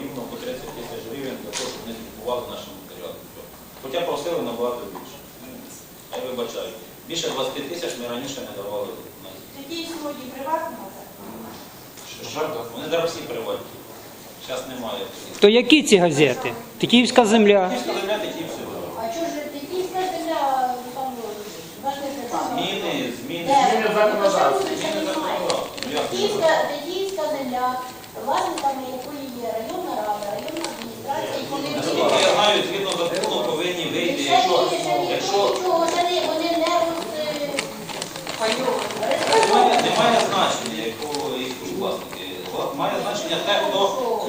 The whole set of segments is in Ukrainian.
рівно по 30 тисяч гривень для того, щоб вони купували наші матеріали. Хоча просили набагато більше. Я вибачаю. Більше 20 тисяч ми раніше не давали. Тоді сьогодні що? Вони зараз всі приватні. Зараз немає. То які ці газети? Тетіївська земля. Київська земля такі все. А чого ж тетійська земля там? Зміни, зміни. Де? Зміни законодавства. Ну, тетійська земля, власниками якої є районна рада, районна адміністрація, і вони Наскільки я знаю, згідно закону повинні вийти, Ще якщо, ні, ще ні, якщо нічого, ще не, вони не роз... немає, немає значення, якого які власники. Вла- Має значення те, хто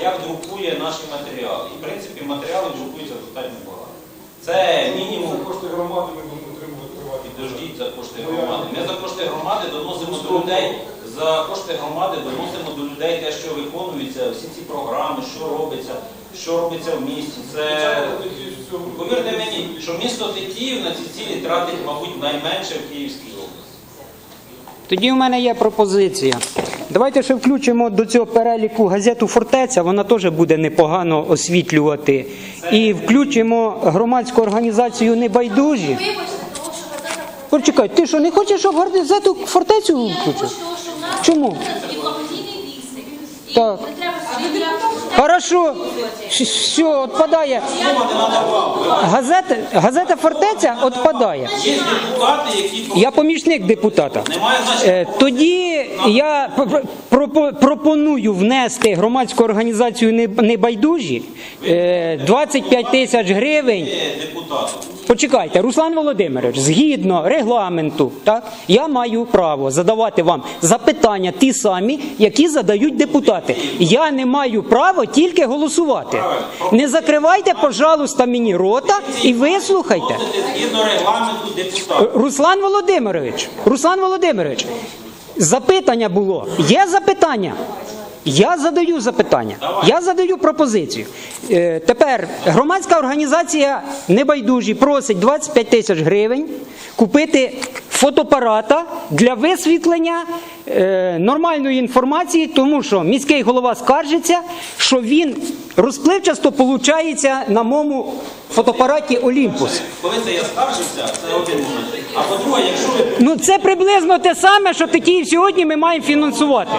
як друкує наші матеріали. І в принципі матеріали друкуються достатньо багато. Це мінімум За кошти громади ми будемо отримувати приватні. Підождіть за кошти громади. Ми за кошти громади доносимо до людей, за кошти громади доносимо до людей те, що виконується, всі ці програми, що робиться, що робиться в місті. Це повірте мені, що місто Тетіїв на ці цілі тратить, мабуть, найменше в Київській області. Тоді в мене є пропозиція. Давайте ще включимо до цього переліку газету Фортеця, вона теж буде непогано освітлювати. І включимо громадську організацію Небайдужі. Почекай, ти що, не хочеш, щоб газету Фортецю включити? Чому? Так. Хорошо, все, відпадає. Газета, газета Фортеця відпадає. Я помічник депутата. Е, Тоді я пропоную внести громадську організацію «Не- небайдужі е, 25 тисяч гривень. Почекайте, Руслан Володимирович, згідно регламенту, так я маю право задавати вам запитання ті самі, які задають депутати. Я не маю права тільки голосувати. Не закривайте, пожалуйста, мені рота і вислухайте. Депутата. Руслан Володимирович, Руслан Володимирович, запитання було. Є запитання? Я задаю запитання. Я задаю пропозицію. Е, тепер громадська організація Небайдужі просить 25 тисяч гривень купити фотоапарата для висвітлення е, нормальної інформації, тому що міський голова скаржиться, що він розпливчасто получається на моєму фотоапараті Олімпус. Коли це я скаржився, це один момент. А по-друге, якщо ви Ну це приблизно те саме, що Тетіїв сьогодні ми маємо фінансувати.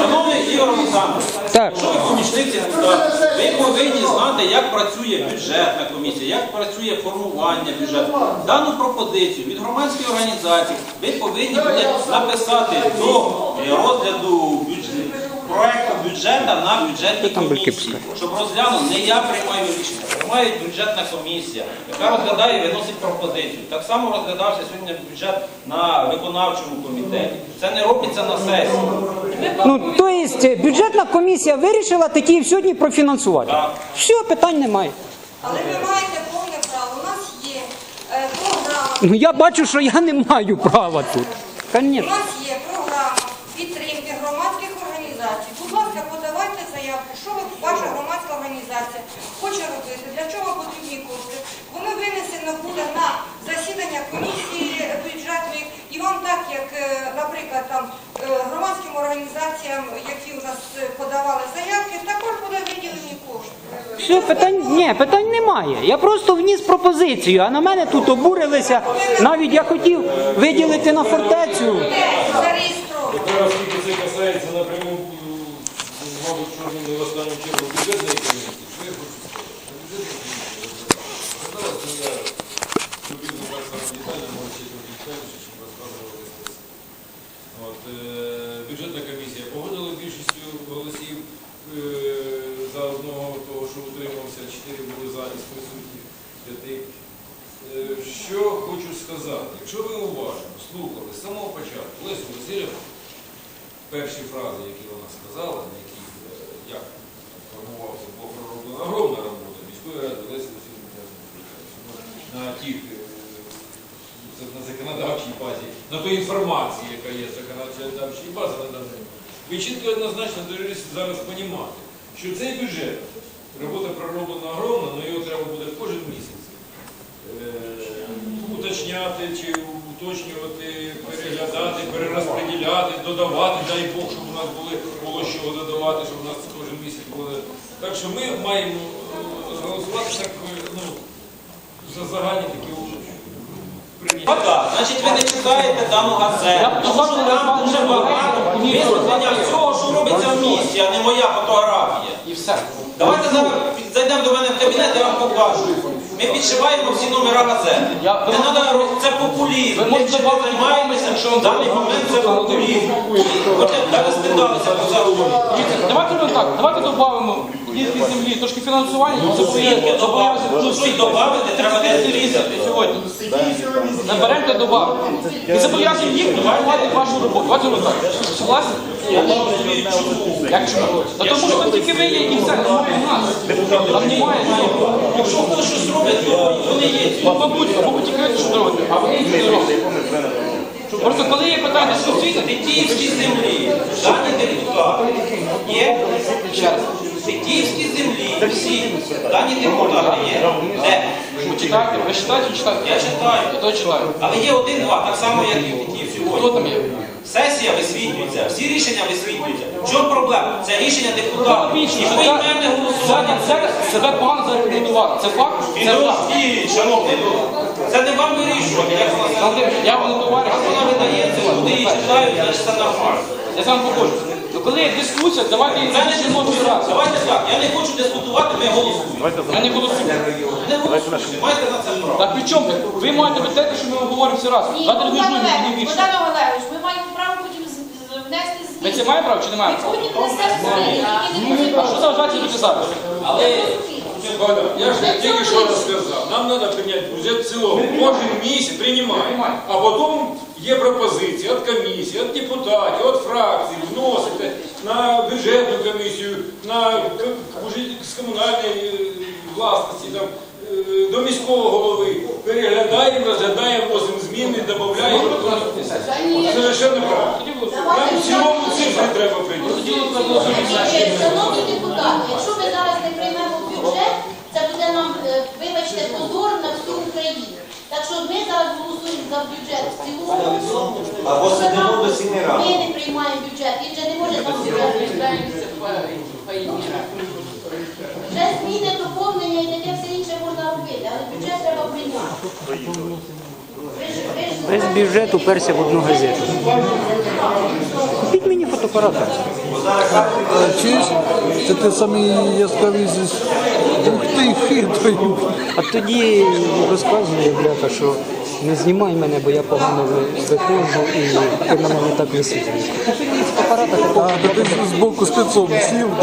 Шановний Ігор Олександрович, Так. помічник депутата, ви повинні знати, як працює бюджетна комісія, як працює формування бюджету. Дану пропозицію від громадської організації ви повинні були написати до розгляду бюджету. Проекту бюджету на бюджетній комісії, щоб розглянув не я приймаю рішення, приймає бюджетна комісія, яка розглядає і виносить пропозицію. Так само розглядався сьогодні бюджет на виконавчому комітеті. Це не робиться на сесії. Ну то є бюджетна комісія вирішила Тетіїв сьогодні профінансувати. Так. Все, питань немає. Але ви маєте повне право. У нас є е, програма. Ну я бачу, що я не маю права тут. У нас є програма підтримки громадських організацій. Будь ласка, подавайте заявку, що ви, ваша громадська організація хоче робити, для чого потрібні кошти. Воно винесено буде на засідання комісії бюджетної, і вам так, як, е, наприклад, там е, громадським організаціям, які у нас е, подавали заявки, також буде виділені кошти. Все, питань ні, питань немає. Я просто вніс пропозицію, а на мене тут обурилися. Навіть я хотів виділити на фортецю. Зареєстровано. Зараз тільки це касається напряму, м, мабуть, що не в останню чергу бюджетної комісії. Що я хочу сказати? Бюджетна комісія. Зараз я хотів запитати детально, може ще трохи детальніше, щоб розказували. От, е, бюджетна комісія погодила більшістю голосів е, за одного того, що утримався, чотири були за із присутніх п'яти. Е, Що хочу сказати, якщо ви уважно слухали з самого початку Лесю Васильівну, перші фрази, які вона сказала, на яких е, як формувався, була пророблена огромна робота міської ради Лесі Васильівни на е, на законодавчій базі, на той інформації, яка є з законодавчої бази на даний. Ви чітко однозначно повинні зараз розуміти, що цей бюджет, робота пророблена огромна, але його треба буде кожен місяць е, уточняти чи уточнювати, переглядати, перерозподіляти, додавати, дай Бог, щоб у нас були, було що додавати, щоб у нас кожен місяць було. Так що ми маємо е, голосувати так, е, ну, за загальні такі прийняття. Ну так, значить ви не читаєте дану газету, тому що там дуже багато висвітлення всього, що робиться в місті, а не моя фотографія. І все. Давайте зараз зайдемо до мене в кабінет, я вам покажу. Ми підшиваємо всі номера газети. Я- Не треба, це популізм. Ви можете чим займаємося, якщо в вам даний треба момент це популізм. От так стидалися про це говорити. Давайте ми так, давайте додамо дітки землі, трошки фінансування, і це добавити? Ну, щось додати, треба десь різати. Сьогодні. Наберемо та. І зобов'язуємо їх допомагати вашу роботу. Давайте ми так. Согласні? Як чому? Та тому що там тільки ви є і все, немає нас. Там немає. Якщо хтось щось робить, то вони є. Ну, мабуть, мабуть, тільки ви що робите, а ви їх не робите. Просто коли є питання що дискусійне, Тетіївські землі, дані депутати є. Тетіївські землі, всі дані депутати є. Де? читайте, ви читаєте чи читаєте? Я читаю. Я то читаю. Але є один-два, так само, як і в Хто сьогодні. там є? Сесія висвітлюється, всі рішення висвітлюються. В чому проблема? Це рішення депутатів. І ви це- мене голосування. Це себе погано зарекомендували. Це факт? Це факт. Підрості, шановний. Це не вам вирішувати, як вона Я вам не товариш. Як вона видається, люди її читають, значить це нормально. Я вами погоджуюся. Ну коли є дискусія, давайте її Це не закінчимо дискусія. раз. Давайте так, я не хочу дискутувати, ми голосуємо. Я не голосую. Не голосуємо, майте на це право. Так при чому? ви? Ви маєте те, що ми говоримо всі раз. Ні, Давайте Богдан не Олегович, більше. Богдан Олегович, ми маємо право потім з- з- внести зміни. Ми це маємо право чи не маємо право? потім внесемо зміни, які не А що заважається робити зараз? Але Богдан, я ж тільки що розказав. Нам треба прийняти бюджет в цілому. Кожен місяць приймаємо. А потім є пропозиції від комісії, від депутатів, від фракцій, вносите на бюджетну комісію, на з комунальної е, власності, там, е, до міського голови. Переглядаємо, розглядаємо, вносимо зміни, додаємо. Совершенно правильно. Нам в цілому цифри треба прийняти. Шановні депутати, якщо ми зараз не приймемо бюджет, це буде нам, е, вибачте, позор на всю Україну. Так що ми зараз голосуємо за бюджет в цілому. Або сидимо до ранку. Ми не приймаємо бюджет, він же не може там бюджет. Вже зміни, доповнення і таке все інше можна робити, але бюджет треба прийняти. Ви ж- ви ж Весь бюджет уперся в одну газету. Купіть мені фотоапарат. Чуєш? Це ти самі яскраві зі. А тоді розказує бляха, що не знімай мене, бо я погано ви- виходжу і ти на мене так висвітлюєш. Купіть мені фотоапарат, а такого ти з боку спецом сів.